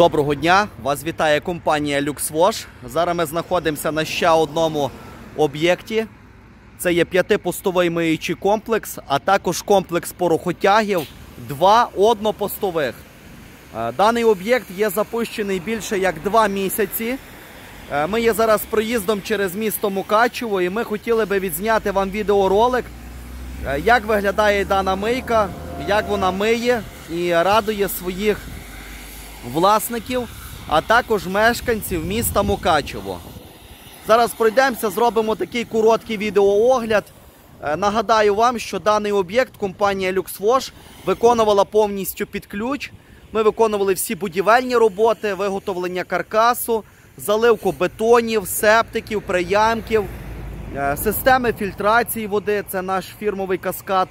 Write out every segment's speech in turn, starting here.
Доброго дня! Вас вітає компанія LuxWash. Зараз ми знаходимося на ще одному об'єкті. Це є п'ятипостовий миючий комплекс, а також комплекс порохотягів, два однопостових. Е, Даний об'єкт є запущений більше як два місяці. Е, Ми є зараз проїздом через місто Мукачево і ми хотіли би відзняти вам відеоролик, е, як виглядає дана мийка, як вона миє і радує своїх власників, а також мешканців міста Мукачево. Зараз пройдемося, зробимо такий короткий відеоогляд. Е, Нагадаю вам, що даний об'єкт компанія LuxWash виконувала повністю під ключ. Ми виконували всі будівельні роботи, виготовлення каркасу, заливку бетонів, септиків, приямків, е, системи фільтрації води це наш фірмовий каскад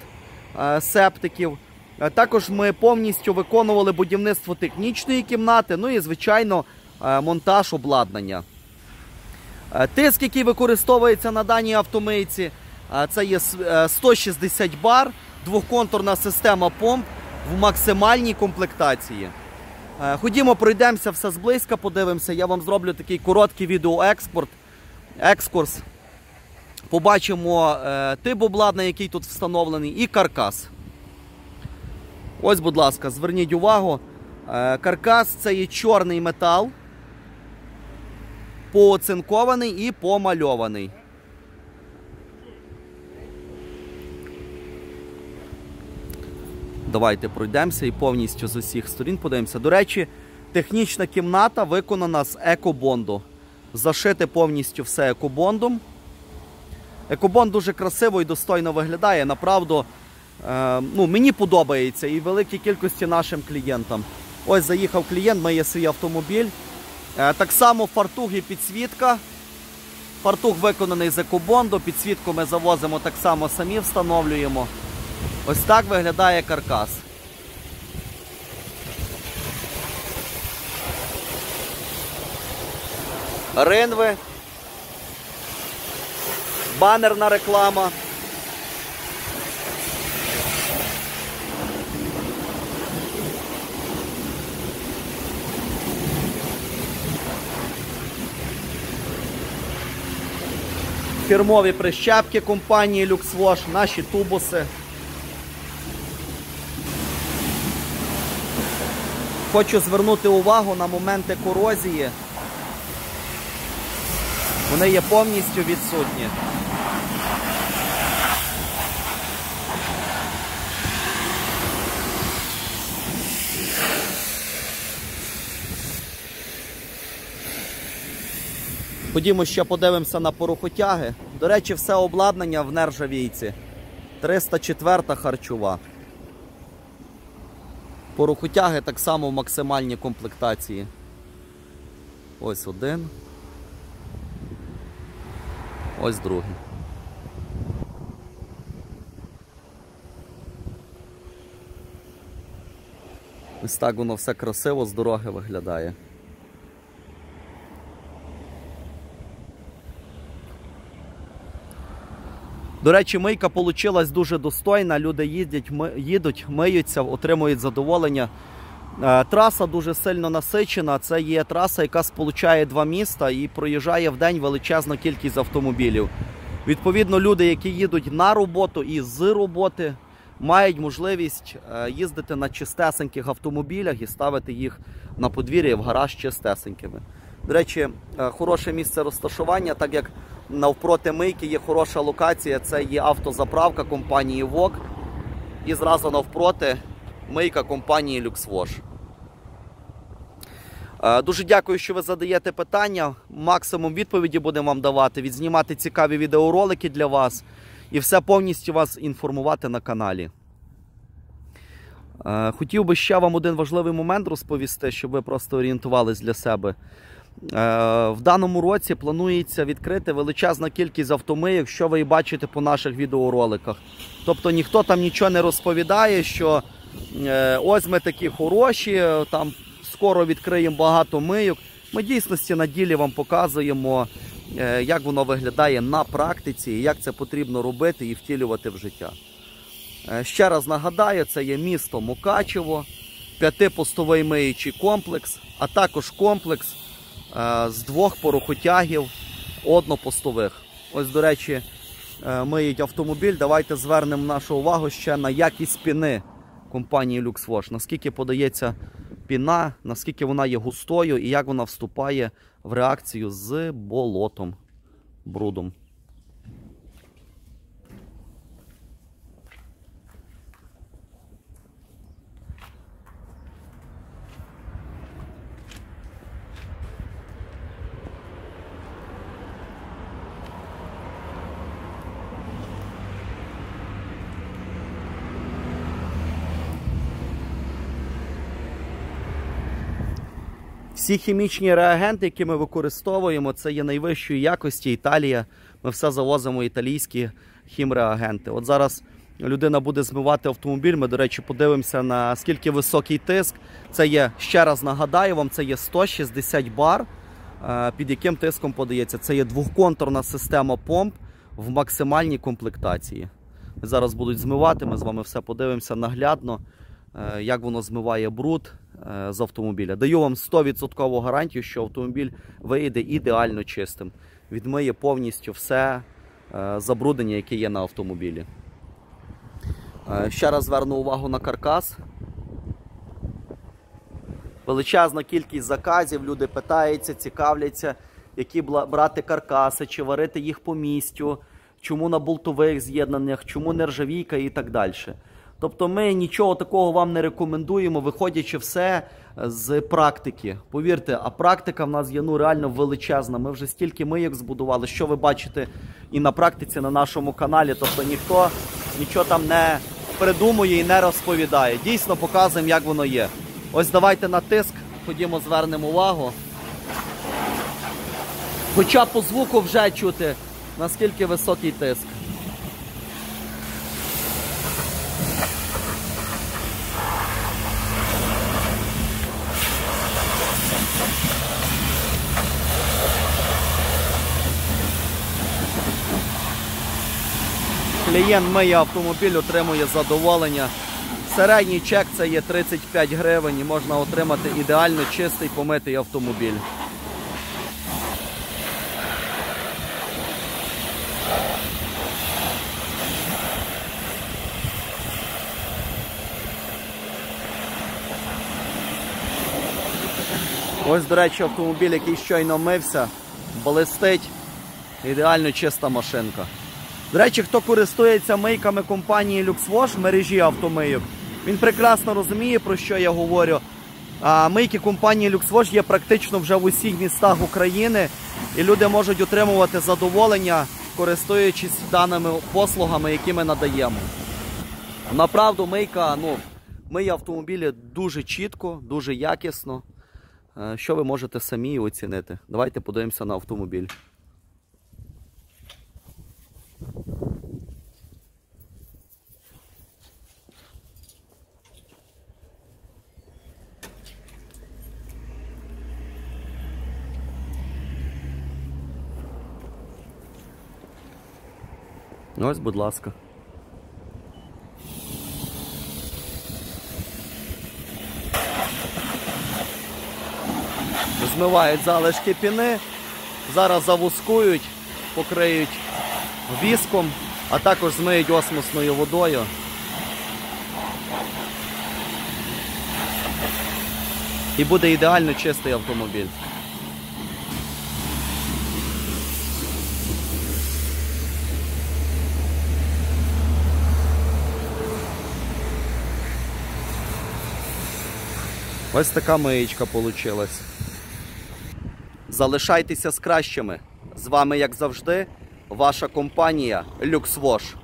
е, септиків. Е, Також ми повністю виконували будівництво технічної кімнати, ну і, звичайно, е, монтаж обладнання. Е, Тиск, який використовується на даній автомийці, це є е, 160 бар, двохконтурна система помп в максимальній комплектації. Ходімо, пройдемося все зблизька, подивимося. Я вам зроблю такий короткий відеоекспорт, екскурс. Побачимо тип обладнання, який тут встановлений, і каркас. Ось, будь ласка, зверніть увагу. Е, Каркас це є чорний метал, пооцинкований і помальований. Давайте пройдемося і повністю з усіх сторін подивимося. До речі, технічна кімната виконана з екобонду. Зашите повністю все екобондом. Екобонд дуже красиво і достойно виглядає. Направду, ну, мені подобається і великій кількості нашим клієнтам. Ось заїхав клієнт, має свій автомобіль. Е, так само фартух і підсвітка. Фартух виконаний з екобонду, підсвітку ми завозимо так само самі встановлюємо. Ось так виглядає каркас. Ринви. Банерна реклама. Фірмові прищепки компанії LuxWash, наші тубуси. Хочу звернути увагу на моменти корозії. Вони є повністю відсутні. Ходімо ще подивимося на порохотяги. До речі, все обладнання в нержавійці. 304 харчова. Порохотяги так само в максимальній комплектації. Ось один. Ось другий. Ось так воно все красиво з дороги виглядає. До речі, мийка вийшла дуже достойна. Люди їздять, їдуть, миються, отримують задоволення. Е, Траса дуже сильно насичена. Це є траса, яка сполучає два міста і проїжджає в день величезна кількість автомобілів. Відповідно, люди, які їдуть на роботу і з роботи, мають можливість е, їздити на чистесеньких автомобілях і ставити їх на подвір'я в гараж чистесенькими. До речі, е, хороше місце розташування, так як навпроти мийки є хороша локація. Це є автозаправка компанії ВОК. І зразу навпроти мийка компанії LuxWash. Е, Дуже дякую, що ви задаєте питання. Максимум відповіді будемо вам давати, відзнімати цікаві відеоролики для вас і все повністю вас інформувати на каналі. Е, Хотів би ще вам один важливий момент розповісти, щоб ви просто орієнтувались для себе. Е, В даному році планується відкрити величезна кількість автомийок, що ви бачите по наших відеороликах. Тобто ніхто там нічого не розповідає, що е, ось ми такі хороші, е, там скоро відкриємо багато мийок. Ми дійсності на ділі вам показуємо, як воно виглядає на практиці і як це потрібно робити і втілювати в життя. Ще раз нагадаю, це є місто Мукачево. п'ятипостовий миючий комплекс, а також комплекс з двох порохотягів однопостових. Ось, до речі, е, миють автомобіль. Давайте звернемо нашу увагу ще на якість піни компанії LuxWash. Наскільки подається піна, наскільки вона є густою і як вона вступає в реакцію з болотом, брудом. Всі хімічні реагенти, які ми використовуємо, це є найвищої якості Італія. Ми все завозимо італійські хімреагенти. От зараз людина буде змивати автомобіль. Ми, до речі, подивимося на скільки високий тиск. Це є, ще раз нагадаю вам, це є 160 бар, е, під яким тиском подається. Це є двохконтурна система помп в максимальній комплектації. Зараз будуть змивати, ми з вами все подивимося наглядно, е, як воно змиває бруд з автомобіля. Даю вам 100% гарантію, що автомобіль вийде ідеально чистим. Відмиє повністю все е, забруднення, яке є на автомобілі. Е, Ще раз зверну увагу на каркас. Величезна кількість заказів, люди питаються, цікавляться, які брати каркаси, чи варити їх по місцю, чому на болтових з'єднаннях, чому нержавійка і так далі. Тобто ми нічого такого вам не рекомендуємо, виходячи все з практики. Повірте, а практика в нас є ну реально величезна. Ми вже стільки мийок збудували, що ви бачите і на практиці на нашому каналі. Тобто ніхто нічого там не придумує і не розповідає. Дійсно показуємо, як воно є. Ось давайте на тиск, ходімо, звернемо увагу. Хоча по звуку вже чути, наскільки високий тиск. Клієнт миє автомобіль, отримує задоволення. Середній чек це є 35 гривень і можна отримати ідеально чистий помитий автомобіль. Ось, до речі, автомобіль, який щойно мився, блистить. Ідеально чиста машинка. До речі, хто користується мийками компанії LuxWash, мережі автомийок, він прекрасно розуміє, про що я говорю. А мийки компанії LuxWash є практично вже в усіх містах України, і люди можуть отримувати задоволення, користуючись даними послугами, які ми надаємо. Направду, мийка ну, миє автомобілі дуже чітко, дуже якісно. Е, Що ви можете самі оцінити? Давайте подивимося на автомобіль. Ось, будь ласка. Змивають залишки піни, зараз завускують, покриють віском, а також змиють осмосною водою. І буде ідеально чистий автомобіль. Ось така миєчка получилась. Залишайтеся з кращими. З вами, як завжди, ваша компанія LuxWash.